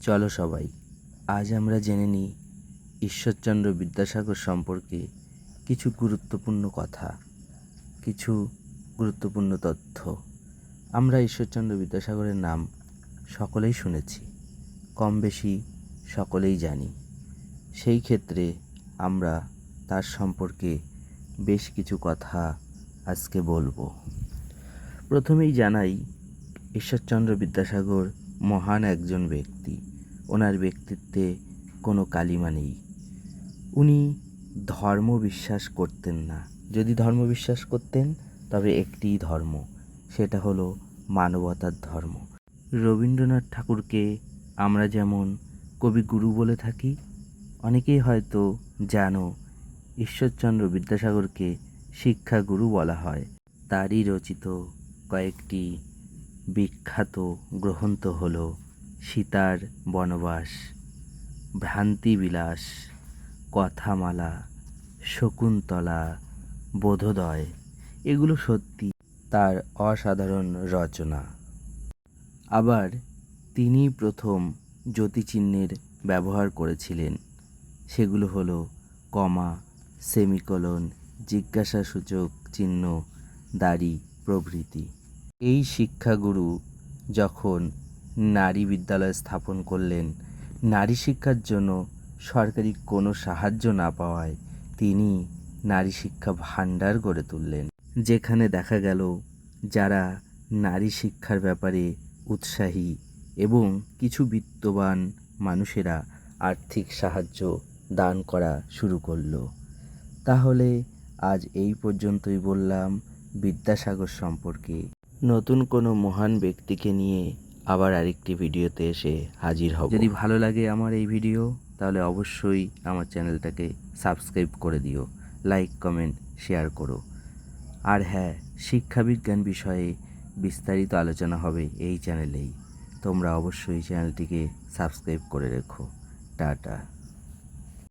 চলো সবাই, আজ আমরা জেনে নিই ঈশ্বরচন্দ্র বিদ্যাসাগর সম্পর্কে কিছু গুরুত্বপূর্ণ কথা, কিছু গুরুত্বপূর্ণ তথ্য। আমরা ঈশ্বরচন্দ্র বিদ্যাসাগরের নাম সকলেই শুনেছি, কম বেশি সকলেই জানি। সেই ক্ষেত্রে আমরা তার সম্পর্কে বেশ কিছু কথা আজকে বলব। প্রথমেই জানাই, ঈশ্বরচন্দ্র বিদ্যাসাগর মহান একজন ব্যক্তি। ওনার ব্যক্তিত্বে কোনো কালিমা নেই। উনি ধর্ম বিশ্বাস করতেন না। যদি ধর্ম বিশ্বাস করতেন, তবে একটিই ধর্ম, সেটা হলো মানবতার ধর্ম। রবীন্দ্রনাথ ঠাকুরকে আমরা যেমন কবিগুরু বলে থাকি, অনেকেই হয়তো জানো ঈশ্বরচন্দ্র বিদ্যাসাগরকে শিক্ষাগুরু বলা হয়। তারই রচিত কয়েকটি বিখ্যাত গ্রন্থ হল সীতার বনবাস, ভ্রান্তিবিলাস, কথামালা, শকুন্তলা, বোধোদয়, এগুলো সত্যি তার অসাধারণ রচনা। আবার তিনি প্রথম জ্যোতিচিহ্নের ব্যবহার করেছিলেন। সেগুলো হলো কমা, সেমিকোলন, জিজ্ঞাসাসূচক চিহ্ন, দাড়ি প্রভৃতি। এই শিক্ষাগুরু যখন নারী বিদ্যালয় স্থাপন করলেন। নারী শিক্ষার জন্য সরকারি কোনো সাহায্য না পাওয়ায় তিনি নারী শিক্ষা ভাণ্ডার গড়ে তুললেন। যেখানে দেখা গেল, যারা নারী শিক্ষার ব্যাপারে উৎসাহী এবং কিছু বিত্তবান মানুষেরা আর্থিক সাহায্য দান করা শুরু করল। তাহলে আজ এই পর্যন্তই বললাম বিদ্যাসাগর সম্পর্কে। নতুন কোনো মহান ব্যক্তিকে নিয়ে আবার আরেকটি ভিডিওতে এসে হাজির হব। যদি ভালো লাগে আমার এই ভিডিও, তাহলে অবশ্যই আমার চ্যানেলটাকে সাবস্ক্রাইব করে দিও, লাইক, কমেন্ট, শেয়ার করো। আর হ্যাঁ শিক্ষাবিজ্ঞান বিষয়ে বিস্তারিত আলোচনা হবে এই চ্যানেলেই। তোমরা অবশ্যই চ্যানেলটিকে সাবস্ক্রাইব করে রেখো। টাটা।